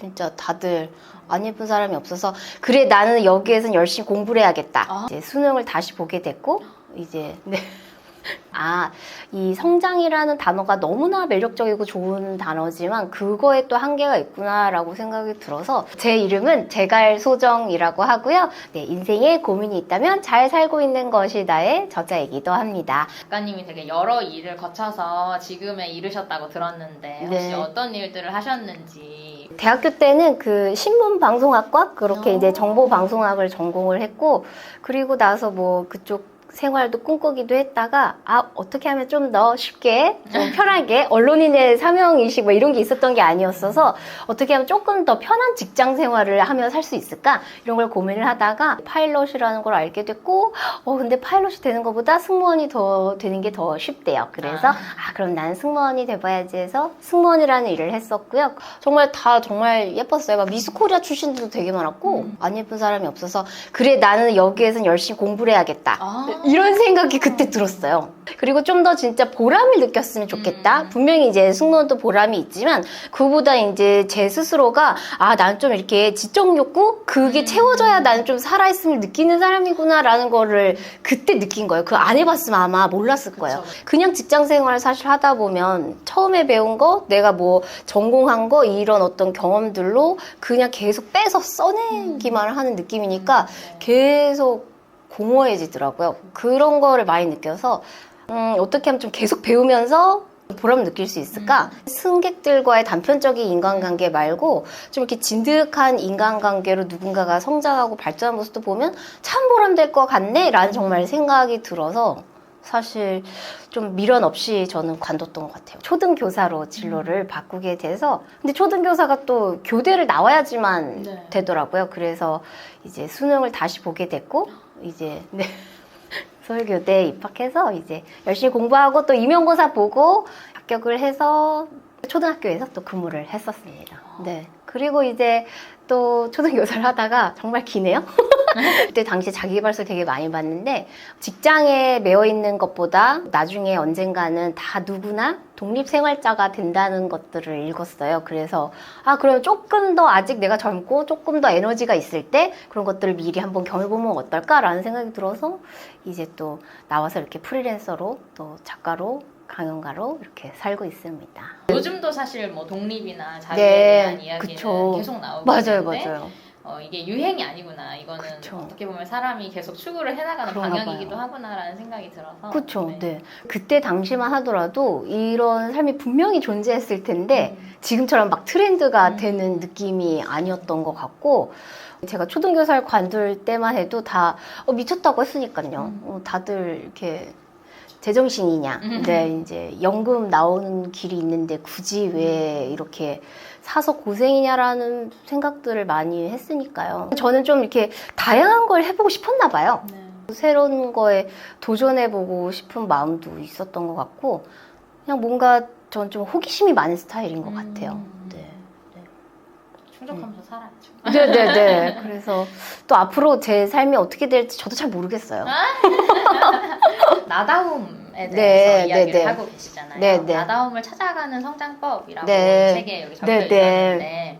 진짜 다들 안 예쁜 사람이 없어서 그래 나는 여기에선 열심히 공부를 해야겠다. 아. 이제 수능을 다시 보게 됐고 이제 네. 아, 이 성장이라는 단어가 너무나 매력적이고 좋은 단어지만 그거에 또 한계가 있구나라고 생각이 들어서 제 이름은 제갈소정이라고 하고요. 네, 인생에 고민이 있다면 잘 살고 있는 것이 나의 저자이기도 합니다. 작가님이 되게 여러 일을 거쳐서 지금에 이르셨다고 들었는데 혹시 네. 어떤 일들을 하셨는지 대학교 때는 그 신문 방송학과 그렇게 오. 이제 정보 방송학을 전공을 했고 그리고 나서 뭐 그쪽 생활도 꿈꾸기도 했다가 아 어떻게 하면 좀 더 쉽게 좀 편하게 언론인의 사명의식 뭐 이런 게 있었던 게 아니었어서 어떻게 하면 조금 더 편한 직장 생활을 하며 살 수 있을까 이런 걸 고민을 하다가 파일럿이라는 걸 알게 됐고 어 근데 파일럿이 되는 것보다 승무원이 더 되는 게 더 쉽대요 그래서 아. 아 그럼 나는 승무원이 돼봐야지 해서 승무원이라는 일을 했었고요 정말 다 정말 예뻤어요 막 미스코리아 출신들도 되게 많았고 음. 안 예쁜 사람이 없어서 그래 나는 여기에선 열심히 공부를 해야겠다 아. 이런 생각이 그때 들었어요. 그리고 좀 더 진짜 보람을 느꼈으면 좋겠다. 음. 분명히 이제 승무원도 보람이 있지만 그보다 이제 제 스스로가 아, 난 좀 이렇게 지적 욕구 그게 음. 채워져야 나는 좀 살아있음을 느끼는 사람이구나라는 거를 그때 느낀 거예요. 그 안 해봤으면 아마 몰랐을 거예요. 그냥 직장 생활 사실 하다 보면 처음에 배운 거, 내가 뭐 전공한 거 이런 어떤 경험들로 그냥 계속 빼서 써내기만 하는 느낌이니까 네. 계속 공허해지더라고요. 그런 거를 많이 느껴서 음, 어떻게 하면 좀 계속 배우면서 보람을 느낄 수 있을까? 승객들과의 단편적인 인간관계 말고 좀 이렇게 진득한 인간관계로 누군가가 성장하고 발전한 모습도 보면 참 보람될 것 같네? 라는 정말 생각이 들어서 사실 좀 미련 없이 저는 관뒀던 것 같아요. 초등 교사로 진로를 바꾸게 돼서 근데 초등 교사가 또 교대를 나와야지만 네. 되더라고요. 그래서 이제 수능을 다시 보게 됐고 이제 네. 서울교대에 입학해서 이제 열심히 공부하고 또 임용고사 보고 합격을 해서 초등학교에서 또 근무를 했었습니다. 네. 그리고 이제 또 초등교사를 하다가 정말 기네요. 그때 당시 자기개발서 되게 많이 봤는데 직장에 매여 있는 것보다 나중에 언젠가는 다 누구나 독립생활자가 된다는 것들을 읽었어요. 그래서 아 그러면 조금 더 아직 내가 젊고 조금 더 에너지가 있을 때 그런 것들을 미리 한번 경험해보면 어떨까라는 생각이 들어서 이제 또 나와서 이렇게 프리랜서로 또 작가로 강연가로 이렇게 살고 있습니다. 요즘도 사실 뭐 독립이나 자유에 네, 대한 이야기는 그쵸. 계속 나오고 맞아요, 있는데 맞아요. 어, 이게 유행이 아니구나. 이거는 그쵸. 어떻게 보면 사람이 계속 추구를 해나가는 방향이기도 봐요. 하구나라는 생각이 들어서. 그렇죠. 네. 그때 당시만 하더라도 이런 삶이 분명히 존재했을 텐데 음. 지금처럼 막 트렌드가 음. 되는 느낌이 아니었던 것 같고 제가 초등교사를 관둘 때만 해도 다 어, 미쳤다고 했으니까요. 음. 어, 다들 이렇게 제정신이냐. 음. 네, 이제 연금 나오는 길이 있는데 굳이 왜 이렇게 사서 고생이냐라는 생각들을 많이 했으니까요. 저는 좀 이렇게 다양한 걸 해보고 싶었나 봐요. 네. 새로운 거에 도전해보고 싶은 마음도 있었던 것 같고 그냥 뭔가 전 좀 호기심이 많은 스타일인 것 같아요. 음. 네. 충족하면서 살아야죠. 네네네. 그래서 또 앞으로 제 삶이 어떻게 될지 저도 잘 모르겠어요. 나다움에 대해서 네, 이야기를 네, 네. 하고 계시잖아요. 네, 네. 나다움을 찾아가는 성장법이라고 네. 책에 여기 적혀 네, 네. 있었는데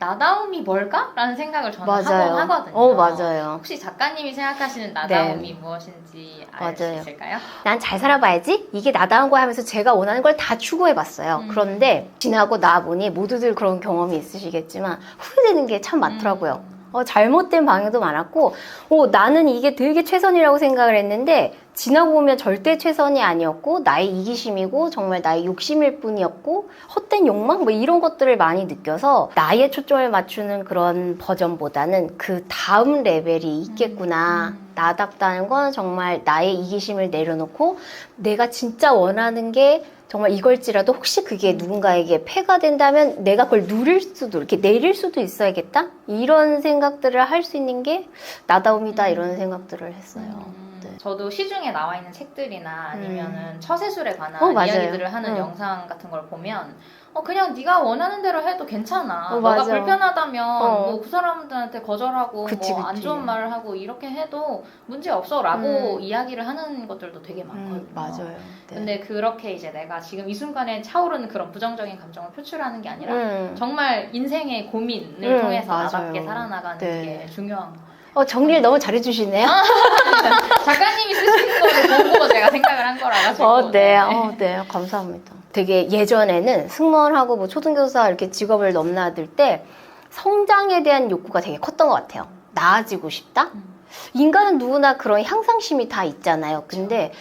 나다움이 뭘까? 라는 생각을 저는 맞아요. 하곤 하거든요. 어, 맞아요. 혹시 작가님이 생각하시는 나다움이 무엇인지 알 수. 있을까요? 난 잘 살아봐야지. 이게 나다운 거야 하면서 제가 원하는 걸 다 추구해봤어요. 음. 그런데 지나고 나 보니 모두들 그런 경험이 있으시겠지만 후회되는 게 참 많더라고요. 음. 어, 잘못된 방향도 많았고, 어, 나는 이게 되게 최선이라고 생각을 했는데, 지나고 보면 절대 최선이 아니었고, 나의 이기심이고, 정말 나의 욕심일 뿐이었고, 헛된 욕망? 뭐 이런 것들을 많이 느껴서, 나의 초점을 맞추는 그런 버전보다는 그 다음 레벨이 있겠구나. 음. 나답다는 건 정말 나의 이기심을 내려놓고, 내가 진짜 원하는 게 정말 이걸지라도 혹시 그게 누군가에게 폐가 된다면 내가 그걸 누릴 수도 이렇게 내릴 수도 있어야겠다 이런 생각들을 할 수 있는 게 나다움이다 음. 이런 생각들을 했어요. 음, 네. 저도 시중에 나와 있는 책들이나 아니면은 음. 처세술에 관한 어. 이야기들을 하는 음. 영상 같은 걸 보면 어 그냥 네가 원하는 대로 해도 괜찮아. 어, 너가 맞아. 불편하다면 어. 뭐 그 사람들한테 거절하고 그치, 뭐 안 그치. 좋은 말을 하고 이렇게 해도 문제 없어라고 음. 이야기를 하는 것들도 되게 많거든요. 음, 맞아요. 네. 근데 그렇게 이제 내가 지금 이 순간에 차오르는 그런 부정적인 감정을 표출하는 게 아니라 음. 정말 인생의 고민을 음, 통해서 맞아요. 나답게 살아나가는 네. 게 중요한 거. 어, 정리를 너무 잘해주시네요. 작가님이 쓰신 거를 보고 제가 생각을 한 거라 가지고. 어, 네, 어, 네, 감사합니다. 되게 예전에는 승무원하고 뭐 초등교사 이렇게 직업을 넘나들 때 성장에 대한 욕구가 되게 컸던 것 같아요. 나아지고 싶다? 음. 인간은 누구나 그런 향상심이 다 있잖아요. 근데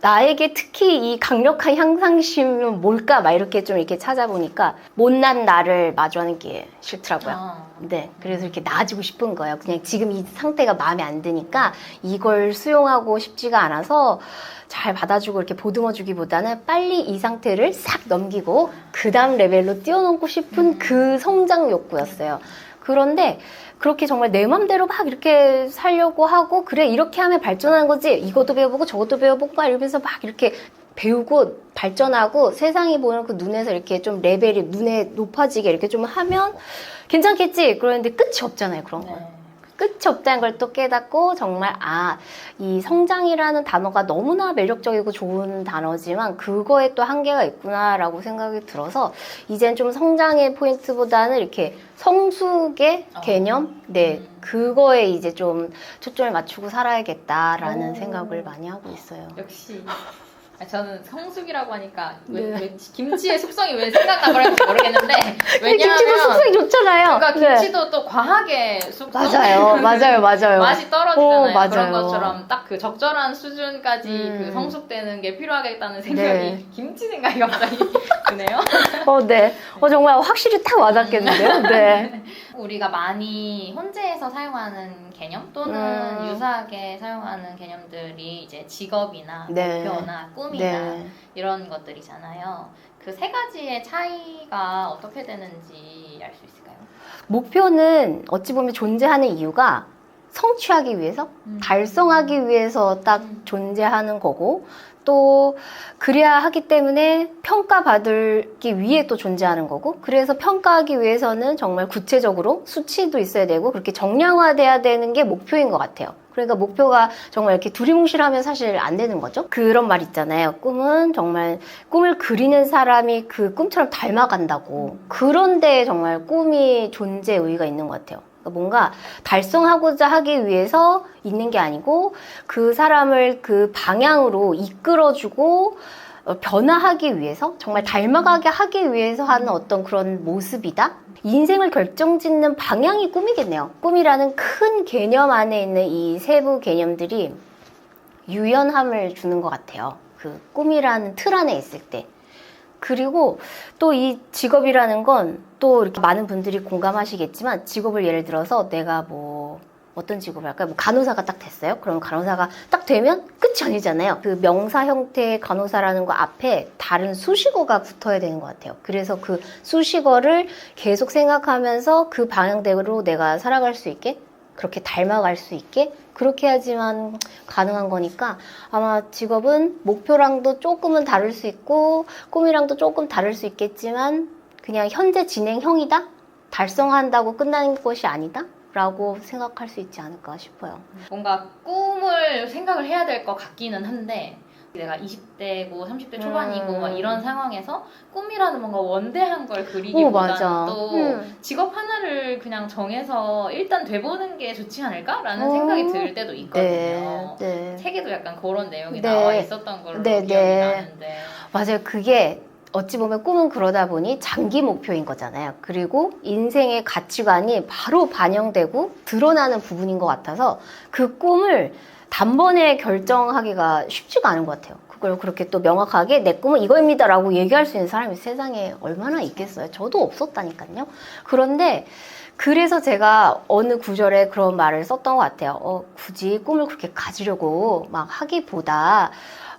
나에게 특히 이 강력한 향상심은 뭘까? 막 이렇게 좀 이렇게 찾아보니까 못난 나를 마주하는 게 싫더라고요. 어. 네, 그래서 이렇게 나아지고 싶은 거예요. 그냥 지금 이 상태가 마음에 안 드니까 이걸 수용하고 싶지가 않아서 잘 받아주고 이렇게 보듬어주기보다는 빨리 이 상태를 싹 넘기고 그 다음 레벨로 뛰어넘고 싶은 그 성장 욕구였어요. 그런데 그렇게 정말 내 맘대로 막 이렇게 살려고 하고 그래 이렇게 하면 발전하는 거지. 이것도 배워보고 저것도 배워보고 막 이러면서 막 이렇게 배우고 발전하고 세상이 보는 그 눈에서 이렇게 좀 레벨이 눈에 높아지게 이렇게 좀 하면 괜찮겠지? 그러는데 끝이 없잖아요 그런 건. 네. 끝이 없다는 걸 또 깨닫고 정말 아 이 성장이라는 단어가 너무나 매력적이고 좋은 단어지만 그거에 또 한계가 있구나라고 생각이 들어서 이젠 좀 성장의 포인트보다는 이렇게 성숙의 어. 개념 네 음. 그거에 이제 좀 초점을 맞추고 살아야겠다라는 오. 생각을 많이 하고 있어요. 역시. 아, 저는 성숙이라고 하니까 왜, 네. 왜 김치의 숙성이 왜 생각나버렸는지 모르겠는데 김치도 왜냐하면 숙성이 좋잖아요. 그러니까 네. 김치도 또 과하게 숙성 맞아요, 맞아요, 맞아요. 맛이 떨어지잖아요. 어, 맞아요. 그런 것처럼 딱 그 적절한 수준까지 음. 그 성숙되는 게 필요하겠다는 생각이 네. 김치 생각이 갑자기 드네요. 어, 네. 어, 정말 확실히 딱 와닿겠는데요. 네. 우리가 많이 혼재해서 사용하는 개념 또는 음. 유사하게 사용하는 개념들이 이제 직업이나 네. 목표나 꿈이나 네. 이런 것들이잖아요. 그 세 가지의 차이가 어떻게 되는지 알 수 있을까요? 목표는 어찌 보면 존재하는 이유가 성취하기 위해서, 음. 달성하기 위해서 딱 음. 존재하는 거고, 또 그래야 하기 때문에 평가받기 위해 또 존재하는 거고, 그래서 평가하기 위해서는 정말 구체적으로 수치도 있어야 되고, 그렇게 정량화돼야 되는 게 목표인 것 같아요. 그러니까 목표가 정말 이렇게 두리뭉실하면 사실 안 되는 거죠. 그런 말 있잖아요. 꿈은 정말 꿈을 그리는 사람이 그 꿈처럼 닮아간다고. 그런데 정말 꿈이 존재 의의가 있는 것 같아요. 그러니까 뭔가 달성하고자 하기 위해서 있는 게 아니고 그 사람을 그 방향으로 이끌어주고 어, 변화하기 위해서 정말 닮아가게 하기 위해서 하는 어떤 그런 모습이다. 인생을 결정짓는 방향이 꿈이겠네요. 꿈이라는 큰 개념 안에 있는 이 세부 개념들이 유연함을 주는 것 같아요. 그 꿈이라는 틀 안에 있을 때. 그리고 또 이 직업이라는 건 또 이렇게 많은 분들이 공감하시겠지만 직업을 예를 들어서 내가 뭐 어떤 직업을 할까요? 뭐 간호사가 딱 됐어요? 그럼 간호사가 딱 되면 끝이 아니잖아요. 그 명사 형태의 간호사라는 거 앞에 다른 수식어가 붙어야 되는 것 같아요. 그래서 그 수식어를 계속 생각하면서 그 방향대로 내가 살아갈 수 있게 그렇게 닮아갈 수 있게 그렇게 해야지만 가능한 거니까 아마 직업은 목표랑도 조금은 다를 수 있고 꿈이랑도 조금 다를 수 있겠지만 그냥 현재 진행형이다? 달성한다고 끝나는 것이 아니다? 라고 생각할 수 있지 않을까 싶어요. 뭔가 꿈을 생각을 해야 될 것 같기는 한데 내가 20대고 30대 초반이고 음. 막 이런 상황에서 꿈이라는 뭔가 원대한 걸 오, 그리기보다는 맞아. 또 음. 직업 하나를 그냥 정해서 일단 돼보는 게 좋지 않을까라는 어. 생각이 들 때도 네, 있거든요. 네. 책에도 약간 그런 내용이 네. 나와 있었던 걸로 네, 기억이 네. 나는데 맞아요. 그게 어찌 보면 꿈은 그러다 보니 장기 목표인 거잖아요. 그리고 인생의 가치관이 바로 반영되고 드러나는 부분인 것 같아서 그 꿈을 단번에 결정하기가 쉽지가 않은 것 같아요. 그걸 그렇게 또 명확하게 내 꿈은 이거입니다라고 얘기할 수 있는 사람이 세상에 얼마나 있겠어요. 저도 없었다니까요. 그런데 그래서 제가 어느 구절에 그런 말을 썼던 것 같아요. 어, 굳이 꿈을 그렇게 가지려고 막 하기보다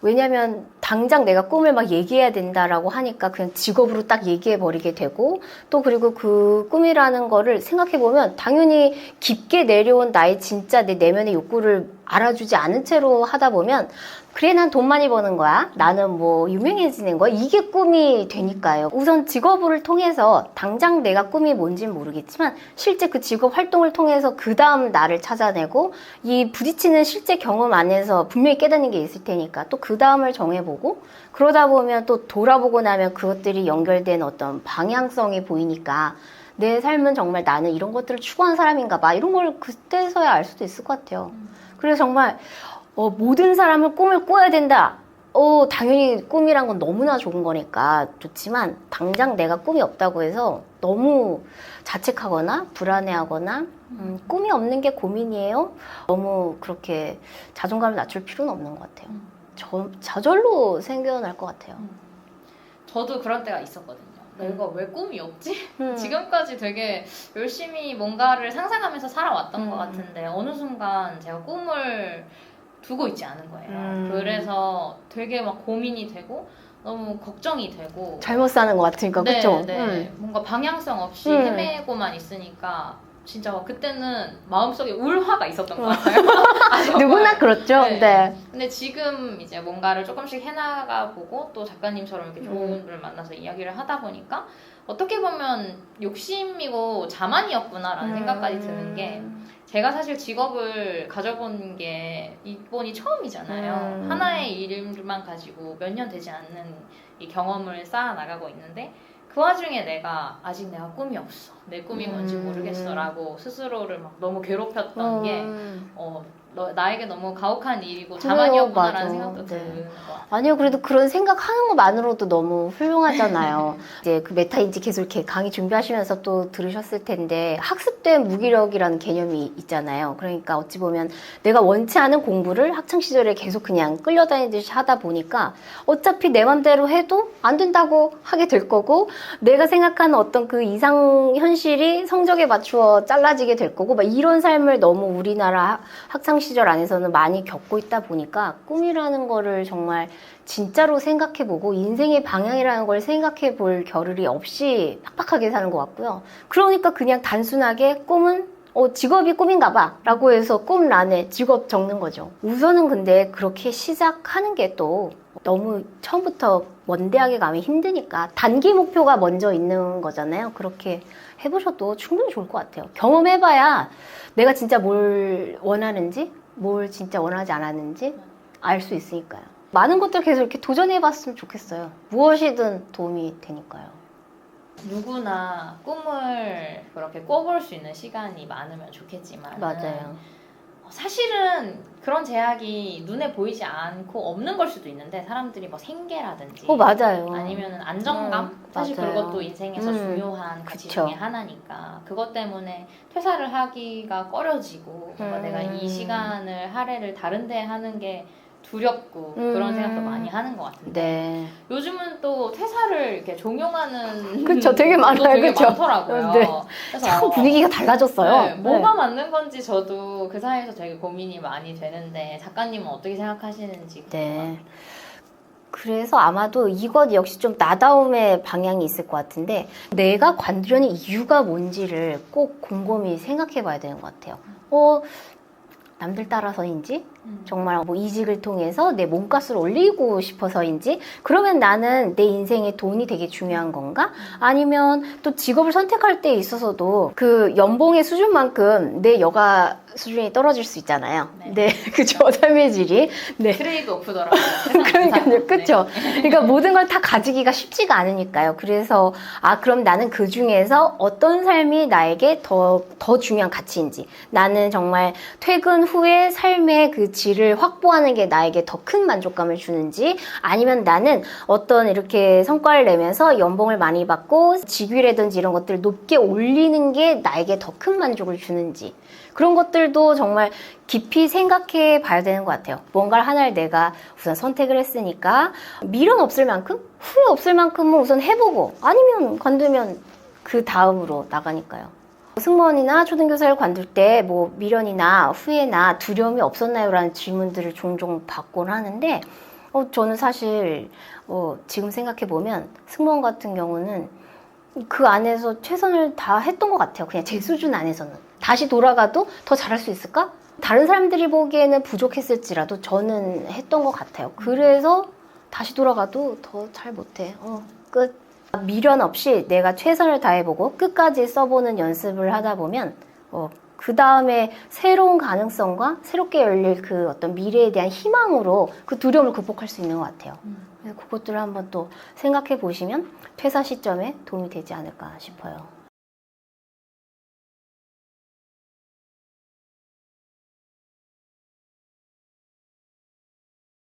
왜냐면 당장 내가 꿈을 막 얘기해야 된다라고 하니까 그냥 직업으로 딱 얘기해 버리게 되고 또 그리고 그 꿈이라는 거를 생각해 보면 당연히 깊게 내려온 나의 진짜 내 내면의 욕구를 알아주지 않은 채로 하다 보면 그래 난 돈 많이 버는 거야. 나는 뭐 유명해지는 거야. 이게 꿈이 되니까요. 우선 직업을 통해서 당장 내가 꿈이 뭔지는 모르겠지만 실제 그 직업 활동을 통해서 그 다음 나를 찾아내고 이 부딪히는 실제 경험 안에서 분명히 깨닫는 게 있을 테니까 또 그 다음을 정해보고 그러다 보면 또 돌아보고 나면 그것들이 연결된 어떤 방향성이 보이니까 내 삶은 정말 나는 이런 것들을 추구하는 사람인가 봐. 이런 걸 그때서야 알 수도 있을 것 같아요 그래서 정말 어, 모든 사람은 꿈을 꿔야 된다. 어, 당연히 꿈이란 건 너무나 좋은 거니까 좋지만 당장 내가 꿈이 없다고 해서 너무 자책하거나 불안해하거나 음, 꿈이 없는 게 고민이에요. 너무 그렇게 자존감을 낮출 필요는 없는 것 같아요. 음. 저, 저절로 생겨날 것 같아요. 저도 그런 때가 있었거든요. 내가 음. 왜 꿈이 없지? 음. 지금까지 되게 열심히 뭔가를 상상하면서 살아왔던 음. 것 같은데 어느 순간 제가 꿈을 두고 있지 않은 거예요. 음. 그래서 되게 막 고민이 되고 너무 걱정이 되고 잘못 사는 것 같으니까 네, 그렇죠. 네. 뭔가 방향성 없이 음. 헤매고만 있으니까 진짜 막 그때는 마음속에 울화가 있었던 것 같아요. 아주 누구나 막. 그렇죠. 네. 네. 근데 지금 이제 뭔가를 조금씩 해나가 보고 또 작가님처럼 이렇게 좋은 음. 분을 만나서 이야기를 하다 보니까 어떻게 보면 욕심이고 자만이었구나라는 생각까지 드는 게 제가 사실 직업을 가져본 게 이번이 처음이잖아요. 음. 하나의 일만 가지고 몇 년 되지 않는 이 경험을 쌓아 나가고 있는데 그 와중에 내가 아직 내가 꿈이 없어. 내 꿈이 뭔지 음. 모르겠어라고 스스로를 막 너무 괴롭혔던 게 음. 어, 너, 나에게 너무 가혹한 일이고 그래요, 자만이었구나라는. 생각도 네. 드는 것 같아요. 아니요, 그래도 그런 생각하는 것만으로도 너무 훌륭하잖아요. 이제 그 메타인지 계속 이렇게 강의 준비하시면서 또 들으셨을 텐데 학습된 무기력이라는 개념이 있잖아요. 그러니까 어찌 보면 내가 원치 않은 공부를 학창 시절에 계속 그냥 끌려다니듯이 하다 보니까 어차피 내 맘대로 해도 안 된다고 하게 될 거고 내가 생각하는 어떤 그 이상 현실이 성적에 맞추어 잘라지게 될 거고 막 이런 삶을 너무 우리나라 학창 시절 안에서는 많이 겪고 있다 보니까 꿈이라는 거를 정말 진짜로 생각해 보고 인생의 방향이라는 걸 생각해 볼 겨를이 없이 팍팍하게 사는 것 같고요. 그러니까 그냥 단순하게 꿈은 어, 직업이 꿈인가 봐. 라고 해서 꿈란에 직업 적는 거죠. 우선은 근데 그렇게 시작하는 게 또 너무 처음부터 원대하게 가면 힘드니까 단기 목표가 먼저 있는 거잖아요. 그렇게 해보셔도 충분히 좋을 것 같아요. 경험해봐야 내가 진짜 뭘 원하는지, 뭘 진짜 원하지 않았는지 알 수 있으니까요. 많은 것들 계속 이렇게 도전해봤으면 좋겠어요. 무엇이든 도움이 되니까요. 누구나 꿈을 그렇게 꿔볼 수 있는 시간이 많으면 좋겠지만 맞아요. 사실은 그런 제약이 눈에 보이지 않고 없는 걸 수도 있는데 사람들이 뭐 생계라든지 어, 맞아요. 아니면 안정감 음, 사실 맞아요. 그것도 인생에서 음, 중요한 가치 그쵸. 중에 하나니까 그것 때문에 퇴사를 하기가 꺼려지고 뭔가 음. 내가 이 시간을 할애를 다른 데 하는 게 두렵고 음. 그런 생각도 많이 하는 것 같은데 네. 요즘은 또 퇴사를 이렇게 종용하는 그쵸, 되게 분도 많아요, 되게 그쵸? 많더라고요. 네. 그래서 참 분위기가 달라졌어요. 네, 뭐가 맞는 건지 저도 그 사이에서 되게 고민이 많이 되는데 작가님은 어떻게 생각하시는지 네. 그래서 아마도 이것 역시 좀 나다움의 방향이 있을 것 같은데 내가 관두려는 이유가 뭔지를 꼭 곰곰이 생각해 봐야 되는 것 같아요. 어, 남들 따라서인지 음. 정말 뭐 이직을 통해서 내 몸값을 올리고 싶어서인지 그러면 나는 내 인생에 돈이 되게 중요한 건가? 아니면 또 직업을 선택할 때 있어서도 그 연봉의 수준만큼 내 여가 수준이 떨어질 수 있잖아요. 네. 네, 그죠. 삶의 질이. 네. 트레이드 오프더라고요. 그러니까요. 네. 그러니까 모든 걸 다 가지기가 쉽지가 않으니까요. 그래서, 아, 그럼 나는 그 중에서 어떤 삶이 나에게 더, 더 중요한 가치인지. 나는 정말 퇴근 후에 삶의 그 질을 확보하는 게 나에게 더 큰 만족감을 주는지, 아니면 나는 어떤 이렇게 성과를 내면서 연봉을 많이 받고, 직위라든지 이런 것들을 높게 올리는 게 나에게 더 큰 만족을 주는지. 그런 것들도 정말 깊이 생각해 봐야 되는 것 같아요. 뭔가를 하나를 내가 우선 선택을 했으니까 미련 없을 만큼 후회 없을 만큼은 우선 해보고 아니면 관두면 그 다음으로 나가니까요. 승무원이나 초등교사를 관둘 때 뭐 미련이나 후회나 두려움이 없었나요? 라는 질문들을 종종 받곤 하는데 어, 저는 사실 어, 지금 생각해 보면 승무원 같은 경우는 그 안에서 최선을 다 했던 것 같아요. 그냥 제 수준 안에서는 다시 돌아가도 더 잘할 수 있을까? 다른 사람들이 보기에는 부족했을지라도 저는 했던 것 같아요. 그래서 다시 돌아가도 더 잘 못해. 어, 끝. 미련 없이 내가 최선을 다해보고 끝까지 써보는 연습을 하다 보면 어, 그 다음에 새로운 가능성과 새롭게 열릴 그 어떤 미래에 대한 희망으로 그 두려움을 극복할 수 있는 것 같아요. 그래서 그것들을 한번 또 생각해 보시면 퇴사 시점에 도움이 되지 않을까 싶어요.